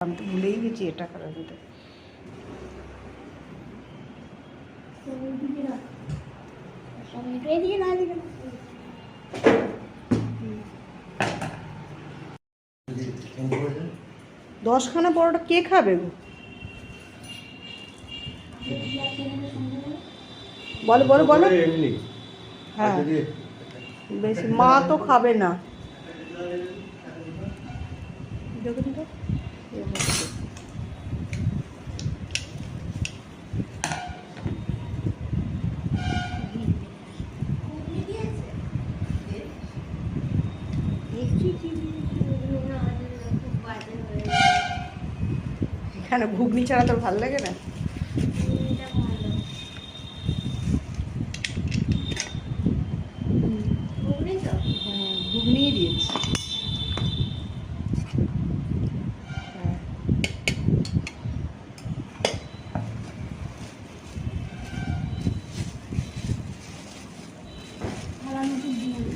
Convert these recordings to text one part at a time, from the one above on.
আমি তো ভুলেই গেছি এটা করার দশখানা পরোটা কে খাবে গো? বলো বলো বলো। হ্যাঁ। বেশি মা তো খাবে না। দেখুন তো এ হচ্ছে। এখানে ঘুগনি ছাড়া তোর ভালো লাগে না হ্যাঁ ঘুগনিই দিয়েছি হ্যাঁ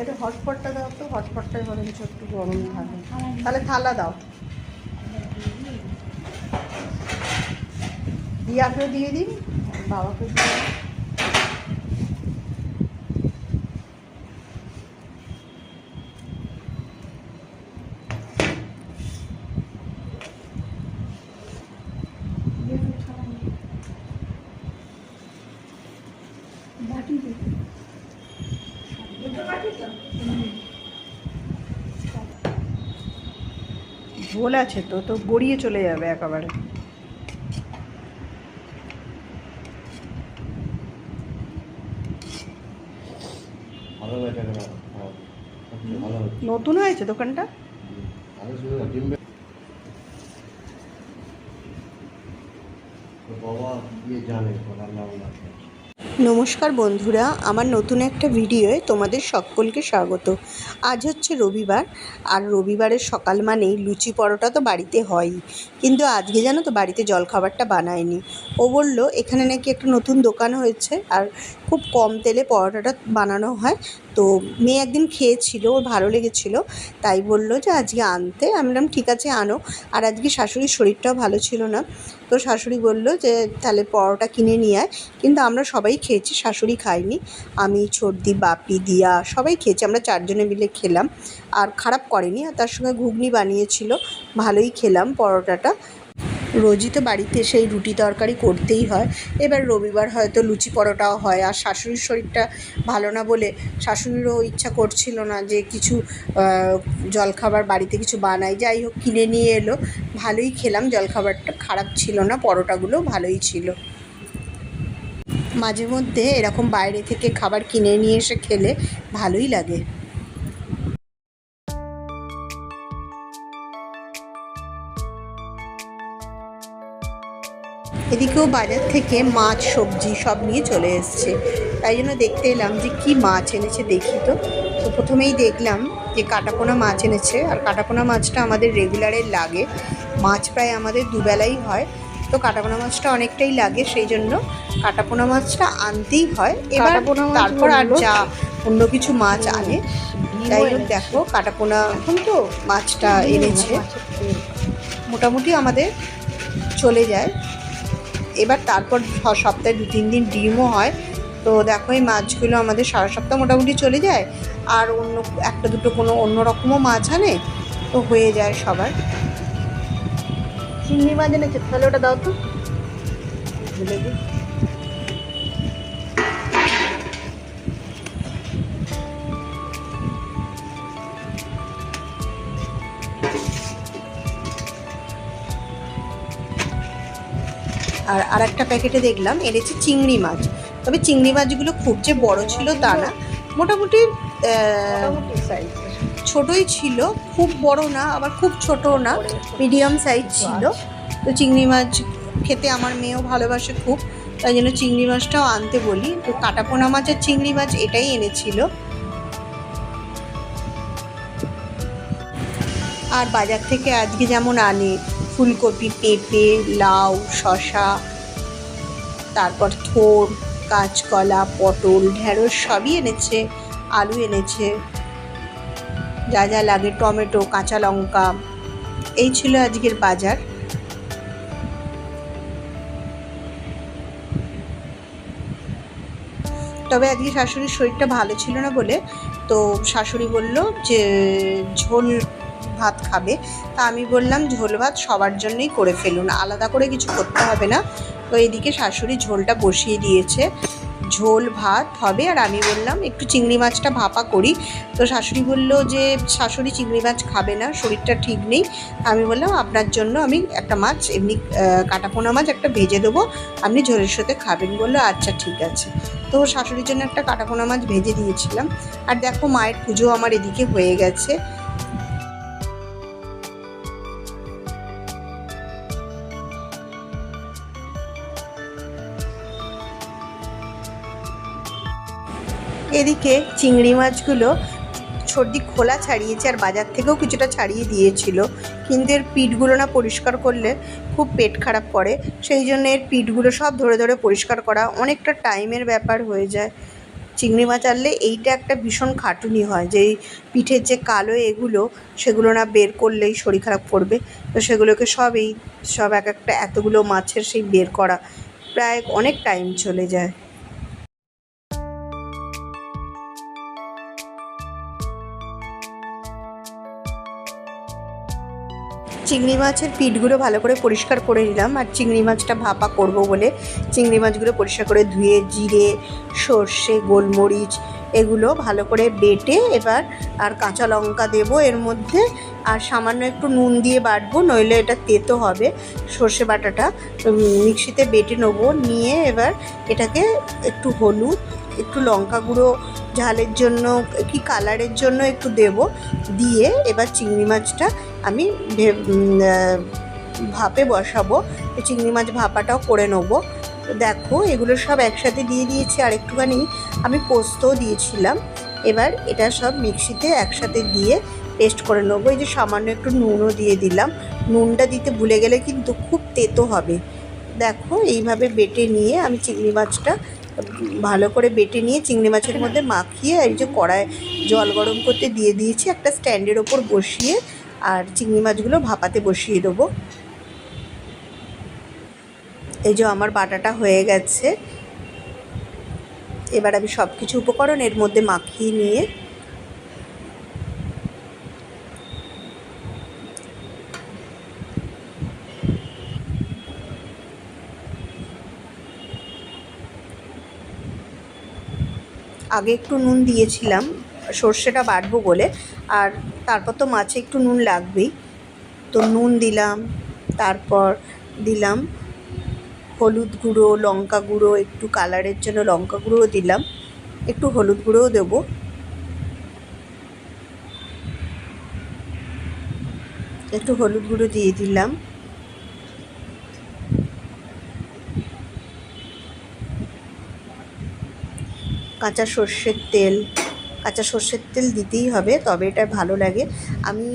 এটা হটপটটা দাও তো, হটপটটাই বরঞ্চ একটু গরম থাকে তাহলে থালা দাও দিয়াকেও দিয়ে দিন বাবাকেও দিয়ে দিন। ঝোল আছে তো তো গড়িয়ে চলে যাবে একেবারে। হ্যাঁ, নতুন হয়েছে দোকানটা? বাবা জানে নমস্কার বন্ধুরা, আমার নতুন একটা ভিডিওয়ে তোমাদের সকলকে স্বাগত। আজ হচ্ছে রবিবার, আর রবিবারের সকাল মানেই লুচি পরোটা তো বাড়িতে হয়ই। কিন্তু আজকে জানো তো বাড়িতে জলখাবারটা বানায়নি। ও বলল, এখানে নাকি একটা নতুন দোকান হয়েছে, আর খুব কম তেলে পরোটাটা বানানো হয় তো মেয়ে একদিন খেয়েছিল, ওর ভালো লেগেছিল, তাই বলল যে আজকে আনতে। আমি বললাম, ঠিক আছে, আনো। আর আজকে শাশুড়ির শরীরটাও ভালো ছিল না। তো শাশুড়ি বলল যে, তাহলে পরোটা কিনে নিয়ে আয়। কিন্তু আমরা সবাই খেয়েছি, শাশুড়ি খাইনি আমি, ছর্দি, বাপি, দিয়া, সবাই খেয়েছি। আমরা চারজনে মিলে খেলাম। আর খারাপ করেনি। আর তার সঙ্গে ঘুগনি বানিয়েছিল। ভালোই খেলাম পরোটাটা। রোজই তো বাড়িতে সেই রুটি তরকারি করতেই হয়। এবার রবিবার হয়তো লুচি পরোটাও হয়। আর শাশুড়ির শরীরটা ভালো না বলে শাশুড়িরও ইচ্ছা করছিল না যে কিছু জলখাবার বাড়িতে কিছু বানাই। যাই হোক, কিনে নিয়ে এলো। ভালোই খেলাম, জলখাবারটা খারাপ ছিল না পরোটাগুলো ভালোই ছিল। মাঝে মধ্যে এরকম বাইরে থেকে খাবার কিনে নিয়ে এসে খেলে ভালোই লাগে। এদিকেও বাজার থেকে মাছ সবজি সব নিয়ে চলে এসছে। তাই জন্য দেখতে এলাম যে কি মাছ এনেছে দেখি তো। তো প্রথমেই দেখলাম যে কাটাপোনা মাছ এনেছে আর কাটাপোনা মাছটা আমাদের রেগুলারের লাগে। মাছ প্রায় আমাদের দুবেলাই হয় তো কাটাপোনা মাছটা অনেকটাই লাগে সেই জন্য কাটাপোনা মাছটা আনতেই হয়। এবার তারপর আর যা অন্য কিছু মাছ আনে যাই হোক দেখো কাটাপোনা এখন তো মাছটা এনেছে। মোটামুটি আমাদের চলে যায়। এবার তারপর সপ্তাহে দু তিন দিন ডিমও হয়। তো দেখো এই মাছগুলো আমাদের সারা সপ্তাহ মোটামুটি চলে যায়। আর অন্য একটা দুটো কোনো অন্য রকমও মাছ আনে তো হয়ে যায় সবার। চিংড়ি মাছ এনেছে? তাহলে ওটা দাও তো। দিই। আর আরেকটা প্যাকেটে দেখলাম এনেছে চিংড়ি মাছ। তবে চিংড়ি মাছগুলো খুব যে বড় ছিল তা না। মোটামুটি ছোটই ছিল খুব বড় না আবার খুব ছোটও না মিডিয়াম সাইজ ছিল। তো চিংড়ি মাছ খেতে আমার মেয়েও ভালোবাসে খুব তাই জন্য চিংড়ি মাছটাও আনতে বলি। তো কাটাপোনা মাছ আর চিংড়ি মাছ এটাই এনেছিল। আর বাজার থেকে আজকে যেমন আনে ফুলকপি, পেঁপে, লাউ শশা তারপর থোর, কাঁচকলা, পটল, ঢেঁড়স সবই এনেছে, আলু এনেছে। যা যা লাগে, টমেটো, কাঁচা লঙ্কা, এই ছিল আজকের বাজার। তবে আজকে শাশুড়ির শরীরটা ভালো ছিল না বলে, তো শাশুড়ি বলল যে, ঝোল ভাত খাবে, তা আমি বললাম ঝোল ভাত সবার জন্যই করে ফেলুন, আলাদা করে কিছু করতে হবে না। তো এদিকে শাশুড়ি ঝোলটা বসিয়ে দিয়েছে, ঝোল, ভাত হবে, আর আমি বললাম একটু চিংড়ি মাছটা ভাপা করি। তো শাশুড়ি বলল যে, শাশুড়ি চিংড়ি মাছ খাবে না, শরীরটা ঠিক নেই। আমি বললাম আপনার জন্য আমি একটা মাছ, এমনি কাটাপোনা মাছ একটা ভেজে দেবো, আপনি ঝোলের সাথে খাবেন বলল আচ্ছা ঠিক আছে। তো শাশুড়ির জন্য একটা কাটাপোনা মাছ ভেজে দিয়েছিলাম। আর দেখো মায়ের পুজো আমার এদিকে হয়ে গেছে। এদিকে চিংড়ি মাছগুলো সর্দি খোলা ছাড়িয়েছে আর বাজার থেকেও কিছুটা ছাড়িয়ে দিয়েছিল। কিন্তু এর পিঠগুলো না পরিষ্কার করলে খুব পেট খারাপ করে। সেই জন্য এর পিঠগুলো সব ধরে ধরে পরিষ্কার করা অনেকটা টাইমের ব্যাপার হয়ে যায়। চিংড়ি মাছ আনলে এইটা একটা ভীষণ খাটুনি হয় যে পিঠের যে কালো এগুলো, সেগুলো না বের করলেই শরীর খারাপ করবে। তো সেগুলোকে সব এই, সব এক একটা এতগুলো মাছের সেই বের করা প্রায় অনেক টাইম চলে যায়। চিংড়ি মাছের পিঠগুলো ভালো করে পরিষ্কার করে নিলাম আর চিংড়ি মাছটা ভাপা করব বলে চিংড়ি মাছগুলো পরিষ্কার করে ধুয়ে, জিরে, সর্ষে, গোলমরিচ এগুলো ভালো করে বেটে এবার আর কাঁচা লঙ্কা দেব এর মধ্যে আর সামান্য একটু নুন দিয়ে বাটবো, নইলে এটা তেতো হবে। সর্ষে বাটাটা মিক্সিতে বেটে নেব, নিয়ে এবার এটাকে একটু হলুদ একটু লঙ্কা গুঁড়ো ঝালের জন্য, কি কালারের জন্য একটু দেব। দিয়ে এবার চিংড়ি মাছটা আমি ভাপে বসাবো। চিংড়ি মাছ ভাপাটাও করে নেব। দেখো, এগুলো সব একসাথে দিয়ে দিয়েছি আর একটুখানি আমি পোস্তও দিয়েছিলাম। এবার এটা সব মিক্সিতে একসাথে দিয়ে পেস্ট করে নেব। এই যে সামান্য একটু নুনও দিয়ে দিলাম। নুনটা দিতে ভুলে গেলে কিন্তু খুব তেতো হবে। দেখো, এইভাবে বেটে নিয়ে আমি চিংড়ি মাছটা ভালো করে বেটে নিয়ে চিংড়ি মাছের মধ্যে মাখিয়ে এই যে কড়ায় জল গরম করতে দিয়ে দিয়েছি, একটা স্ট্যান্ডের ওপর বসিয়ে আর চিংড়ি মাছগুলো ভাপাতে বসিয়ে দেবো। এই যে আমার বাটাটা হয়ে গেছে। এবার আমি সব কিছু উপকরণ এর মধ্যে মাখিয়ে নিয়ে আগে একটু নুন দিয়েছিলাম, সর্ষেটা বাটবো বলে, আর তারপর তো মাছে একটু নুন লাগবেই। তো নুন দিলাম, তারপর দিলাম হলুদ গুঁড়ো, লঙ্কা গুঁড়ো, একটু কালারের জন্য লঙ্কা গুঁড়োও দিলাম, একটু হলুদ গুঁড়োও দেবো। একটু হলুদ গুঁড়ো দিয়ে দিলাম। কাঁচা সর্ষের তেল, কাঁচা সর্ষের তেল দিতেই হবে, তবে এটা ভালো লাগে। আমি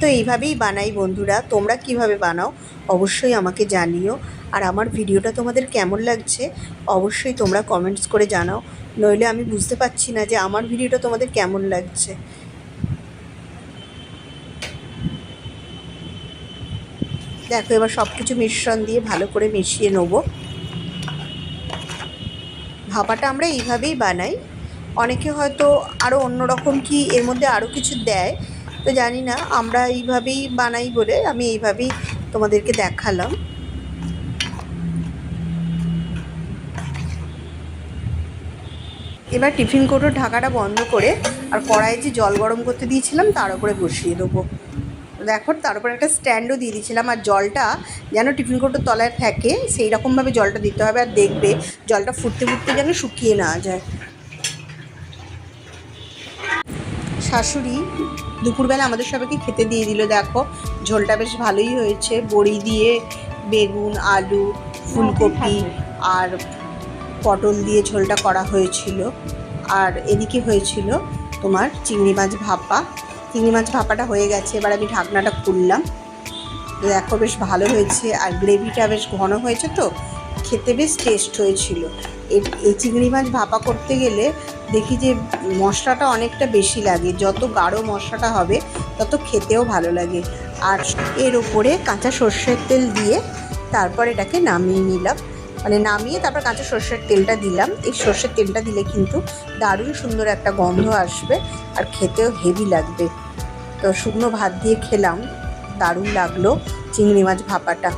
তো এইভাবেই বানাই বন্ধুরা। তোমরা কীভাবে বানাও অবশ্যই আমাকে জানিও। আর আমার ভিডিওটা তোমাদের কেমন লাগছে অবশ্যই তোমরা কমেন্টস করে জানাও। নইলে আমি বুঝতে পারছি না যে আমার ভিডিওটা তোমাদের কেমন লাগছে। দেখো এবার সব কিছু মিশ্রণ দিয়ে ভালো করে মিশিয়ে নেব। ভাপাটা আমরা এইভাবেই বানাই। অনেকে হয়তো আরও অন্যরকম কি এর মধ্যে আরও কিছু দেয়, তো জানি না, আমরা এইভাবেই বানাই বলে আমি এইভাবেই তোমাদেরকে দেখালাম। এবার টিফিন কৌটোর ঢাকাটা বন্ধ করে আর কড়াইয়ে যে জল গরম করতে দিয়েছিলাম, তার উপরে বসিয়ে দেবো। দেখো তার উপরে একটা স্ট্যান্ডও দিয়ে দিয়েছিলাম আর জলটা যেন টিফিন কৌটোর তলায় থাকে সেই রকমভাবে জলটা দিতে হবে আর দেখবে জলটা ফুটতে ফুটতে যেন শুকিয়ে না যায়। শাশুড়ি দুপুরবেলা আমাদের সবাইকে খেতে দিয়ে দিল, দেখো, ঝোলটা বেশ ভালোই হয়েছে, বড়ি দিয়ে বেগুন, আলু, ফুলকপি আর পটল দিয়ে ঝোলটা করা হয়েছিল। আর এদিকে হয়েছিল তোমার চিংড়ি মাছ ভাপা। চিংড়ি মাছ ভাপাটা হয়ে গেছে, এবার আমি ঢাকনাটা খুললাম। দেখো বেশ ভালো হয়েছে, আর গ্রেভিটা বেশ ঘন হয়েছে তো, খেতে বেশ টেস্ট হয়েছিল। এই চিংড়ি মাছ ভাপা করতে গেলে দেখি যে মশলাটা অনেকটা বেশি লাগে, যত গাঢ় মশলাটা হবে তত খেতেও ভালো লাগে। আর এর ওপরে কাঁচা সর্ষের তেল দিয়ে তারপর এটাকে নামিয়ে নিলাম। মানে নামিয়ে তারপর কাঁচা সর্ষের তেলটা দিলাম, এই সর্ষের তেলটা দিলে কিন্তু দারুণ সুন্দর একটা গন্ধ আসবে, আর খেতেও হেভি লাগবে। তো শুকনো ভাত দিয়ে খেলাম দারুণ লাগল চিংড়ি মাছ ভাপাটা।